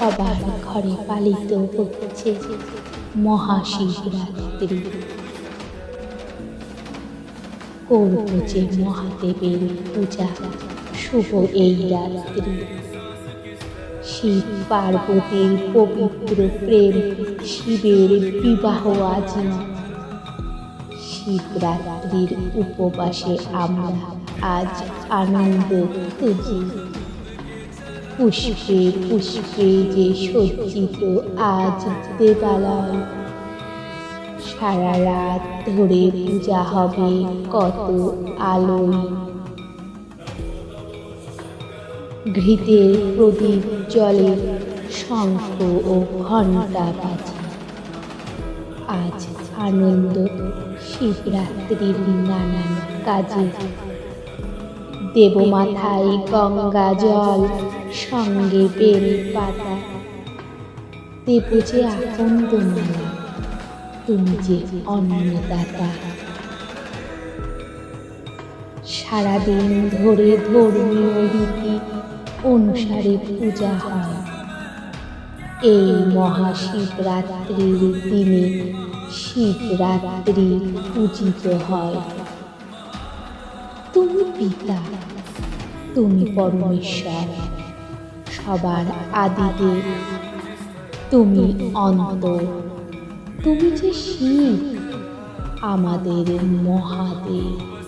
সবার ঘরে পালিত হচ্ছে মহাশিবরাত্রি। করব মহাদেবের পূজা, শুভ এই রাত্রি। শিব পার্বতীর পবিত্র প্রেম, শিবের বিবাহ আজ শিবরাত্রির উপবাসে আমরা আজ আনন্দ খুঁজি। পুষ্পে পুষ্পে যে সজ্জিত আজ দেবালয়। সারা রাত ধরে পূজা হবে কত আলোয়। ঘৃতের প্রদীপ জলে শঙ্খ ও ঘণ্টা বাজে। আজ আনন্দ শিবরাত্রির নানান কাজে। দেবমাথায় গঙ্গা জল, সঙ্গে বেল পাতা। দেব যে আকন্দ মালা তুমি যে অন্নদাতা। সারাদিন ধরে ধর্মীয় রীতি অনুসারে পূজা হয়। এই মহাশিবরাত্রির দিনে শিবরাত্রি পূজিত হয়। তুমি পিতা তুমি পরমেশ্বর। সবার আদিতে তুমি অন্ত তুমি যে শিব আমাদের মহাদেব।